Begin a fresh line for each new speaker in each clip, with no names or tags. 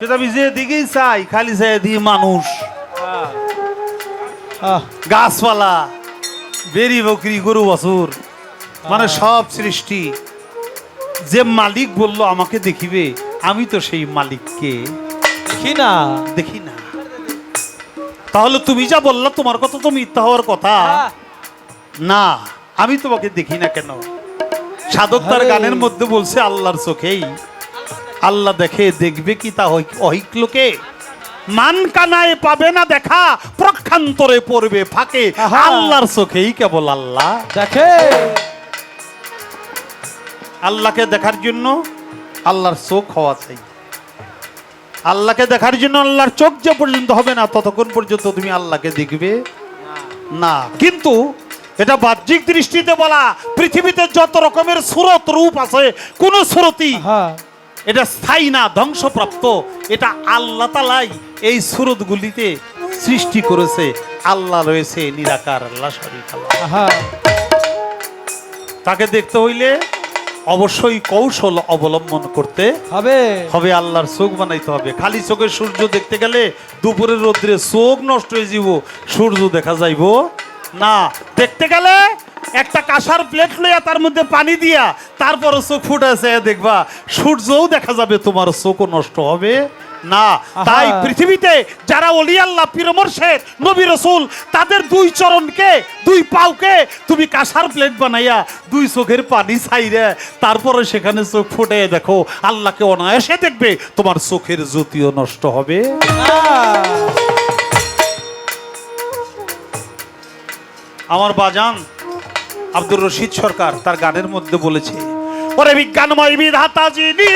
আমি যে দিকেই চাই খালি চাই দিয়ে মানুষ। গাছপালা বেরি বকরি গরু বাছুর মানে সব সৃষ্টি। যে মালিক বলল আমাকে দেখিবে আমি তো সেই মালিককে
দেখি না
দেখি না। তাহলে তুমি যা বললা তোমার কথা তো মিথ্যা হওয়ার কথা। না আমি তোমাকে দেখি না কেন? সাধক তার গানের মধ্যে বলছে আল্লাহর চোখেই আল্লাহ দেখে দেখবে কি তা হই- অহিক লোকে? মান কানায় পাবে না দেখা প্রক্ষান্তরে পড়বে ফাঁকে। আল্লাহর চোখেই কেবল আল্লাহ।
দেখে।
আল্লাহকে দেখার জন্য আল্লাহর চোখ হওয়া চাই। আল্লাহকে দেখার জন্য আল্লাহর চোখ যে পর্যন্ত হবে না ততক্ষণ পর্যন্ত তুমি আল্লাহকে দেখবে না। কিন্তু এটা বাহ্যিক দৃষ্টিতে বলা পৃথিবীতে যত রকমের সুরত রূপ আছে কোন সুরতি
হ্যাঁ
এটা স্থায়ী না ধ্বংসপ্রাপ্ত। এটা আল্লাহ তালাই এই সুরতগুলিতে সৃষ্টি করেছে। আল্লাহ রয়েছে নিরাকার আল্লাহ শরীফ তাকে দেখতে হইলে অবশ্যই কৌশল অবলম্বন করতে
হবে।
হবে আল্লাহর চোখ বানাইতে হবে। খালি চোখে সূর্য দেখতে গেলে দুপুরের রোদ্রে চোখ নষ্ট হয়ে যাব সূর্য দেখা যাইব না। দেখতে গেলে একটা কাঁসার প্লেট লইয়া তার মধ্যে পানি দিয়া তারপর চোখ ফুটেছে দেখবা সূর্যও দেখা যাবে তোমার চোখও নষ্ট হবে না। তাই পৃথিবীতে যারা অলি আল্লাহ পীরমর্শেদ নবী রসুল তাদের দুই চরণকে দুই পাওকে তুমি কাঁসার প্লেট বানাইয়া দুই চোখের পানি ছাইরে তারপরে সেখানে চোখ ফুটে দেখো আল্লাহকে অনায়াসে দেখবে তোমার চোখের জ্যোতিও নষ্ট হবে। আমার বাজান আব্দুর রশিদ সরকার তার গানের মধ্যে বলেছে, ওরে বিজ্ঞানময় বিধাতা যিনি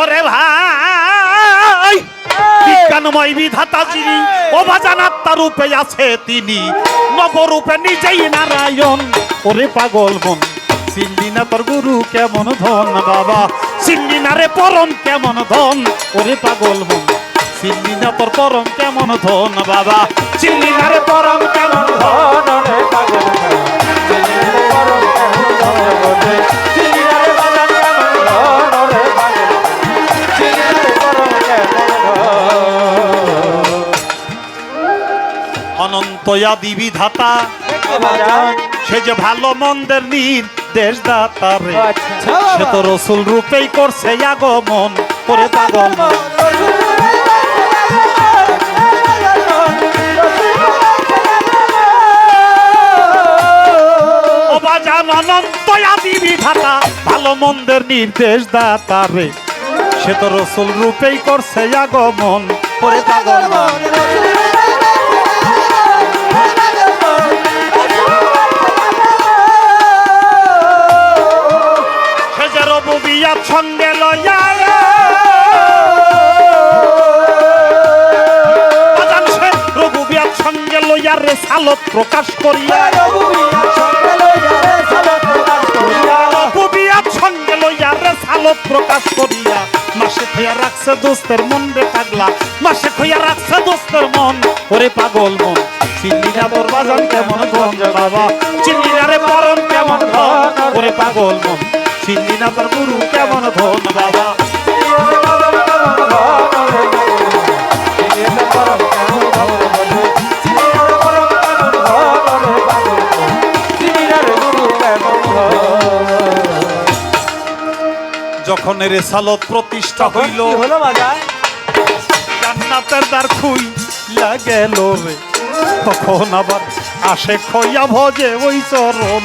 ওরে ভাই, বিজ্ঞানময় বিধাতা যিনি অবাজান আত্মারূপে আছে তিনি, নবরূপে নিজেই নারায়ণ, ওরে পাগল মন। চিনলি না তোর গুরু কেমন ধন বাবা? চিনলি না রে পরম কেমন ধন ওরে পাগল মন। চিনলি না তোর পরম কেমন ধন বাবা চিনলি না রে পরম কেমন ধন। রে পাগল। অনন্তয়া সে যে ভালো মন্দের নির্দেশ দাতা রে
আচ্ছা।
সে তো রসুল রূপেই করছে আগমন। করে মন। বিধাতা ভালো মন্দের নির্দেশ দাতা রে। সে তো রসুল রূপেই করছে আগমন। করে পাগল রবুবিয়ার সঙ্গে রঘুবিয়ার সঙ্গে লইয়া রে সালত প্রকাশ করিয়া সঙ্গে লইয়া রে সালত প্রকাশ করিয়া, মাসে খইয়া রাখছে দোস্তের মন রে পাগলা, মাসে খইয়া রাখছে দোস্তের মন, ওরে পাগল মন। চিল্লি না তোর বাজান কেমন ধন বাবা চিল্লি না রে পরম কেমন ওরে পাগল মন। চিল্লি না তোর গুরু কেমন ধন বাবা? যখন রেসালত প্রতিষ্ঠা হইল
হলো বাজার?
জান্নাতের দ্বার খুই লাগেল রে। তখন আবার আসে খইয়া ভজে ওই চরণ।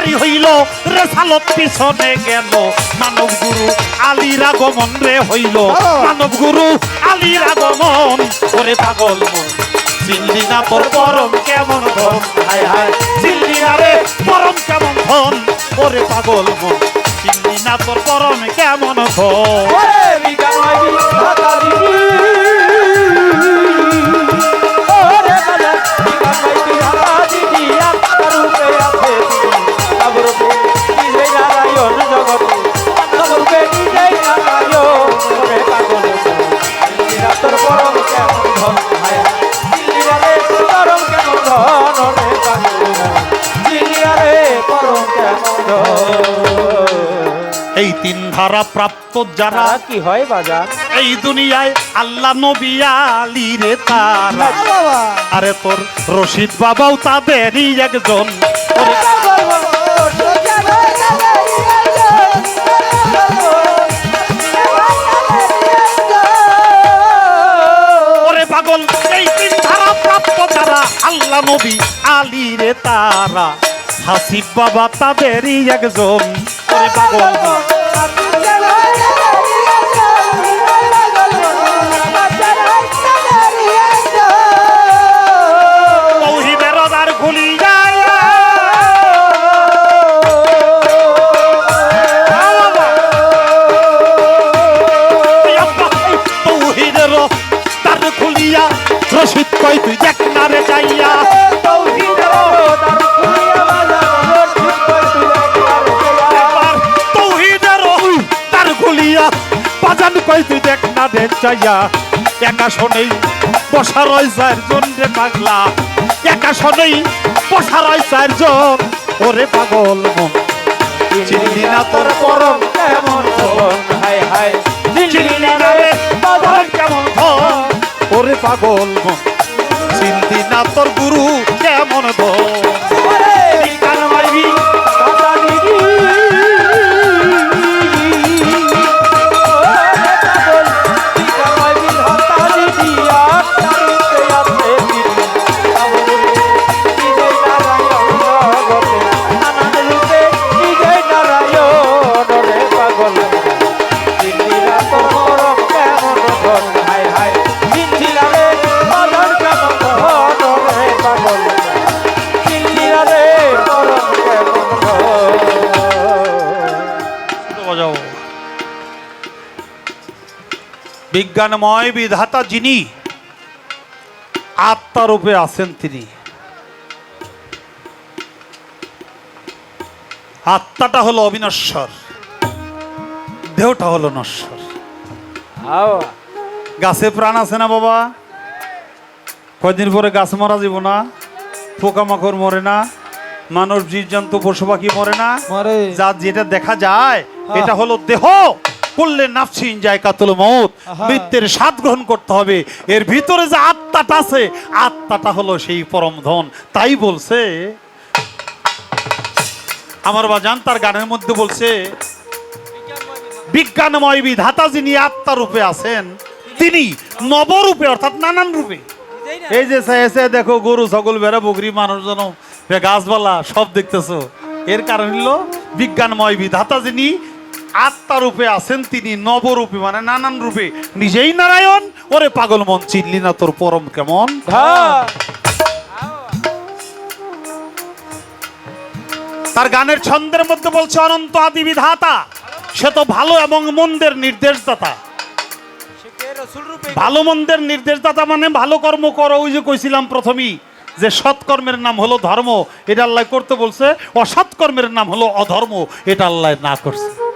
জারি হইল, রেসালত পিছনে গেল। মানব গুরু আলীর আগমন রে হইল। মানব গুরু আলীর আগমন ওরে পাগল মন। চিনলি না তোর পরম কেমন ধন? হায় হায় চিনলি না রে পরম কেমন ধন? ওরে পাগল মন। চিনলি না তোর পরম কেমন ধন? ধারা প্রাপ্ত যারা
তারা কি হয় বাজার?
এই দুনিয়ায় আল্লাহ নবী আলী রে তারা। আরে তোর রশিদ বাবাও তাদেরই একজন। ওরে ওরে পাগল এই তিন ধারা প্রাপ্ত যারা আল্লাহ নবী আলী রে তারা। হাসিব বাবা তাদেরই একজন। ওরে পাগল। যাইয়া একা শোনেই বসা রয় চারজন রে পাগলা। একা শোনেই বসা রয় চারজন। ওরে পাগল মন। চিনলি না তোর পরম
কেমন ধন?
না রে বাজান কেমন ওরে পাগল মন। চিনলি না তোর গুরু কেমন ধন? বিজ্ঞানময় বিধাতা যিনি আত্মারূপে আছেন তিনি। আত্মাটা হলো অবিনশ্বর দেহটা হলো নশ্বর। গাছে প্রাণ আছে না বাবা? কয়দিন পরে গাছ মারা যাব না? পোকামাকড় মরে না? মানুষ জীবজন্তু পশু পাখি মরে না? যা যেটা দেখা যায়
হ্যাঁ।
এটা হলো দেহ। করলে নাফসিন যায় কাতুল মৌত মৃত্যুর স্বাদ গ্রহণ করতে হবে। এর ভিতরে যে আত্মাটা আছে আত্মাটা হলো সেই পরম ধন। তাই বলছে আমার বাজান তার গানের মধ্যে বলছে বিজ্ঞানময় বিধাতা যিনি আত্মা রূপে আছেন তিনি নবরূপে অর্থাৎ নানান রূপে। এই যে এসে দেখো গরু ছাগল বেড়া বকরি মানুষজন গাছপালা সব দেখতেছো। এর কারণ হলো বিজ্ঞানময় বিধাতা যিনি আত্মা রূপে আছেন তিনি নবরূপে মানে নানান রূপে। নিজেই নারায়ণ ওরে পাগল মন চিনলি না তোর পরম কেমন? তার গানের ছন্দের মধ্যে বলছে অনন্ত আদি বিধাতা সে তো ভালো এবং মন্দের নির্দেশদাতা। ভালো মন্দের নির্দেশদাতা মানে ভালো কর্ম করো ওই যে কইছিলাম প্রথমেই যে সৎকর্মের নাম হলো ধর্ম এটা আল্লাহ করতে বলছে অসৎকর্মের নাম হলো অধর্ম এটা আল্লাহ না করছে।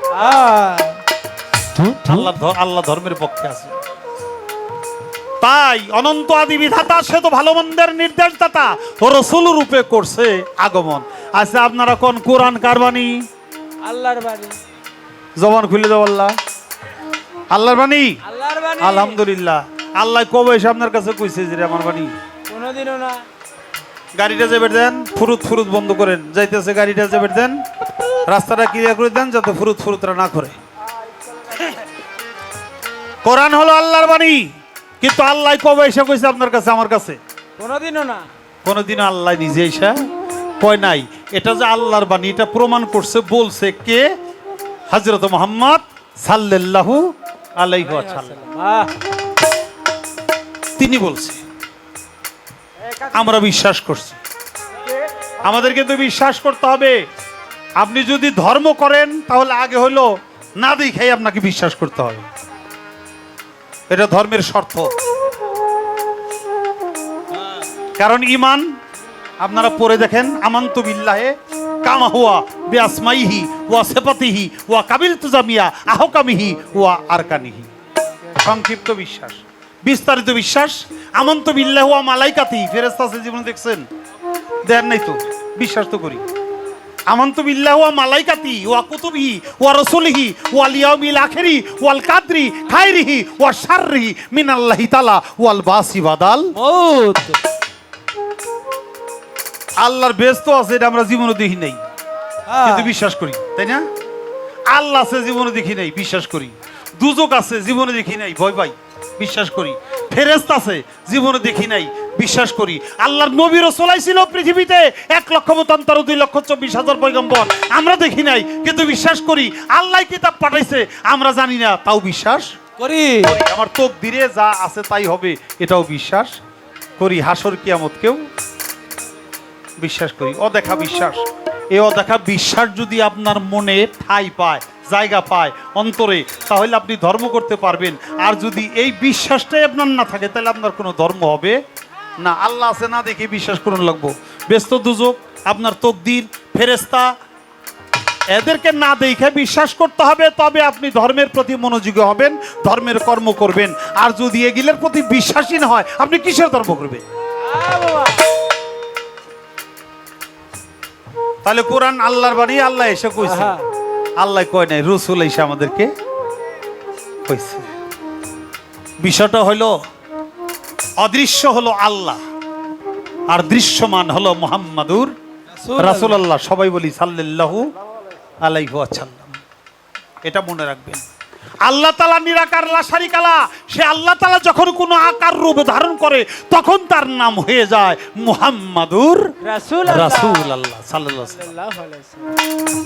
আল্লাহ আল্লাহ ধর্মের পক্ষে আছে। তাই অনন্ত আদি বিধাতা সে তো ভালো মন্দের নির্দেশদাতা। ও রসুল রূপে করছে আগমন। আচ্ছা আপনারা কোন কোরআন কারবানি
আল্লাহর বাড়ি
জবান খুলে দাও আল্লাহ। আল্লাহর বাণী?
আল্লাহর
আলহামদুলিল্লাহ। আল্লাহ কবে এসে আপনার কাছে কইছে যে আমার বাণী?
কোনোদিনও না।
গাড়িটা যাবে দেন ফুরুত ফুরুত বন্ধ করেন। যাইতেছে গাড়িটা যাবে দেন। রাস্তাটা ক্লিয়ার করে দেন যাতে ফুরুত ফুরুতরা না করে। কোরআন হলো আল্লাহর বাণী কিন্তু আল্লাহ কবে এসে কইছে আপনার কাছে আমার কাছে?
কোনোদিনও না।
কোনোদিন আল্লাহ নিজে এসে কয় নাই। এটা যে আল্লাহর বাণী এটা প্রমাণ করছে বলছে কে? হজরত মোহাম্মদ সাল্লাল্লাহু আলাইহি ওয়াসাল্লাম। তিনি বলছে আমরা বিশ্বাস করছি। আমাদের কিন্তু বিশ্বাস করতে হবে। আপনি যদি ধর্ম করেন, তাহলে আগে হলো না দেখেই আপনাকে বিশ্বাস করতে হবে এটা ধর্মের শর্ত। কারণ ইমান আপনারা পড়ে দেখেন, আমান্ত বিল্লাহে কামা হুয়া বিয়াসমাইহি ওয়া সেপাতিহি ওয়া কাবিল তুজামিয়া আহকামিহি ওয়া আরকানিহি। সংক্ষিপ্ত বিশ্বাস। বিস্তারিত বিশ্বাস, আমন্ত বিল্লাহ ওয়া মালাইকাতি ফেরেস্তা জীবনে দেখছেন? দেন নাই তো? বিশ্বাস তো করি। আমন্ত বিল্লাহ ওয়া মালাইকাতি ওয়া কুতুবিহি ওয়া রাসূলিহি ওয়াল ইয়াউমিল আখিরি ওয়াল কাদরি খাইরিহি ওয়া শাররিহি মিনাল্লাহি তাআলা ওয়াল বাসি বাদাল।
মৌত
আল্লাহর ব্যস্ত আছে এটা আমরা জীবনে দেখি নাই। কিন্তু বিশ্বাস করি তাই না? আল্লাহ আছে জীবনে দেখি নাই বিশ্বাস করি। দুজক আছে জীবনে দেখি নাই ভয় পাই বিশ্বাস করি। ফেরেস্ত আছে জীবনে দেখি নাই বিশ্বাস করি। আল্লাহর নবীরও চলাইছিল পৃথিবীতে এক লক্ষ মতান্তর, দুই লক্ষ চব্বিশ হাজার পয়গম্বর। আমরা দেখি নাই, কিন্তু বিশ্বাস করি, আল্লাহ কিতাব পাঠাইছে, আমরা জানি না, তাও বিশ্বাস
করি।
আমার তোক দিরে যা আছে তাই হবে, এটাও বিশ্বাস করি, হাসর কিয়ামতকেও বিশ্বাস করি। অদেখা বিশ্বাস। এই অদেখা বিশ্বাস যদি আপনার মনে ঠাই পায়, জায়গা পায়, অন্তরে, তাহলে আপনি ধর্ম করতে পারবেন। আর যদি এই বিশ্বাসটাই আপনার না থাকে, তাহলে আপনার কোনো ধর্ম হবে না আল্লাহ আছে না দেখে বিশ্বাস করুন লাগবো। ব্যস্ত দুযোগ আপনার তকদির ফেরেস্তা এদেরকে না দেখে বিশ্বাস করতে হবে তবে আপনি ধর্মের প্রতি মনোযোগী হবেন ধর্মের কর্ম করবেন। আর যদি এগুলোর প্রতি বিশ্বাসী না হয় আপনি কিসের ধর্ম করবেন? তাহলে কোরআন আল্লাহর বাণী আল্লাহ এসে কইছে। আল্লাহ কয় নাই রসুল এসে আমাদেরকে কইছে। বিষয়টা হলো অদৃশ্য হলো আল্লাহ আর দৃশ্যমান হলো মোহাম্মদুর রাসূলুল্লাহ। সবাই বলি সাল্লাল্লাহু আলাইহি ওয়াসাল্লাম। এটা মনে রাখবেন। আল্লাহ তালা নিরাকার লাশারি কালা সে আল্লাহ তালা যখন কোনো আকার রূপ ধারণ করে তখন তার নাম হয়ে যায় মুহাম্মাদুর
রাসূল
রাসূল আল্লাহ।
আল্লাহ